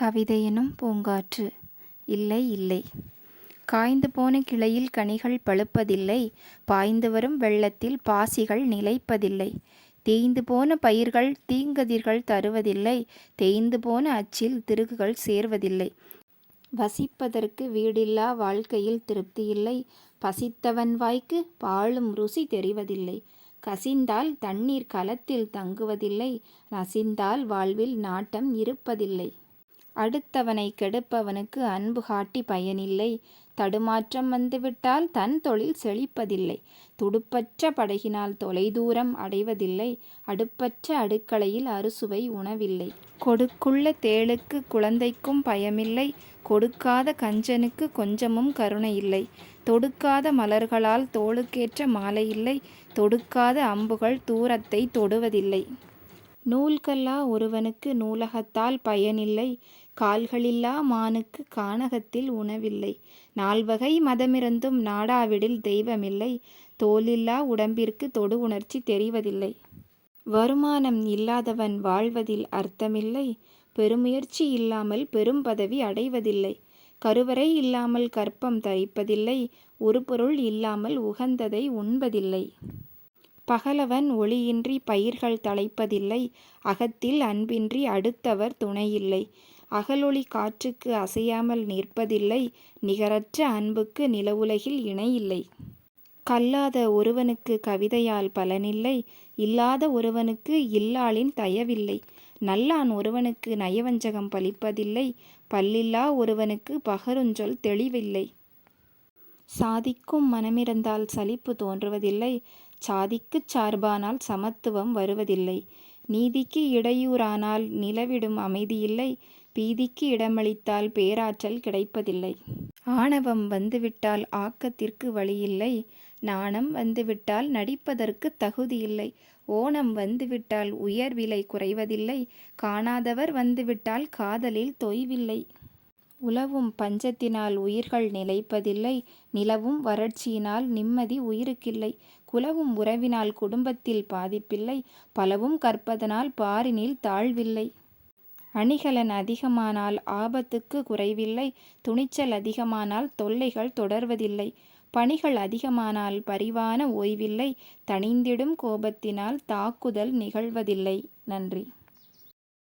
கவிதையெனும் பூங்காற்று. இல்லை இல்லை. காய்ந்து போன கிளையில் கனிகள் பழுப்பதில்லை. பாய்ந்து வரும் வெள்ளத்தில் பாசிகள் நிலைப்பதில்லை. தேய்ந்து போன பயிர்கள் தீங்கதிர்கள் தருவதில்லை. தேய்ந்து போன அச்சில் திருகுகள் சேர்வதில்லை. வசிப்பதற்கு வீடில்லா வாழ்க்கையில் திருப்தி இல்லை. பசித்தவன் வாய்க்கு பாழும் ருசி தெரிவதில்லை. கசிந்தால் தண்ணீர் கலத்தில் தங்குவதில்லை. நசிந்தால் வாழ்வில் நாட்டம் இருப்பதில்லை. அடுத்தவனை கெடுப்பவனுக்கு அன்பு காட்டி பயனில்லை. தடுமாற்றம் வந்துவிட்டால் தன் தொழில் செழிப்பதில்லை. துடுப்பற்ற படகினால் தொலைதூரம் அடைவதில்லை. அடுப்பற்ற அடுக்களையில் அறுசுவை உணவில்லை. கொடுக்குள்ள தேளுக்கு குழந்தைக்கும் பயமில்லை. கொடுக்காத கஞ்சனுக்கு கொஞ்சமும் கருணை இல்லை தொடுக்காத மலர்களால் தோளுக்கேற்ற மாலை இல்லை தொடுக்காத அம்புகள் தூரத்தை தொடுவதில்லை. நூல்கல்லா ஒருவனுக்கு நூலகத்தால் பயனில்லை கால்களில்லா மானுக்கு கானகத்தில் உணவில்லை. நால்வகை மதமிருந்தும் நாடாவிடில் தெய்வமில்லை தோலில்லா உடம்பிற்கு தொடு உணர்ச்சி தெரிவதில்லை. வருமானம் இல்லாதவன் வாழ்வதில் அர்த்தமில்லை பெருமுயற்சி இல்லாமல் பெரும் பதவி அடைவதில்லை. கருவறை இல்லாமல் கற்பம் தரிப்பதில்லை ஒரு பொருள் இல்லாமல் உகந்ததை உண்பதில்லை. பகலவன் ஒளியின்றி பயிர்கள் தழைப்பதில்லை அகத்தில் அன்பின்றி அடுத்தவர் துணையில்லை. அகலொளி காற்றுக்கு அசையாமல் நிற்பதில்லை நிகரற்ற அன்புக்கு நிலவுலகில் இணையில்லை. கல்லாத ஒருவனுக்கு கவிதையால் பலனில்லை இல்லாத ஒருவனுக்கு இல்லாளின் தயவில்லை. நல்லான் ஒருவனுக்கு நயவஞ்சகம் பலிப்பதில்லை பல்லில்லா ஒருவனுக்கு பகருஞ்சொல் தெளிவில்லை. சாதிக்கும் மனமிருந்தால் சலிப்பு தோன்றுவதில்லை. சாதிக்குச் சார்பானால் சமத்துவம் வருவதில்லை. நீதிக்கு இடையூறானால் நிலவிடும் அமைதியில்லை. பீதிக்கு இடமளித்தால் பேராற்றல் கிடைப்பதில்லை. ஆணவம் வந்துவிட்டால் ஆக்கத்திற்கு வழியில்லை. நாணம் வந்துவிட்டால் நடிப்பதற்கு தகுதியில்லை. ஓணம் வந்துவிட்டால் உயர்விலை குறைவதில்லை. காணாதவர் வந்துவிட்டால் காதலில் தொய்வில்லை. உலவும் பஞ்சத்தினால் உயிர்கள் நிலைப்பதில்லை நிலவும் வறட்சியினால் நிம்மதி உயிருக்கில்லை குலவும் உறவினால் குடும்பத்தில் பாதிப்பில்லை பலவும் கற்பதனால் பாரினில் தாழ்வில்லை. அணிகலன் அதிகமானால் ஆபத்துக்கு குறைவில்லை துணிச்சல் அதிகமானால் தொல்லைகள் தொடர்வதில்லை பணிகள் அதிகமானால் பரிவான ஓய்வில்லை தணிந்திடும் கோபத்தினால் தாக்குதல் நிகழ்வதில்லை. நன்றி.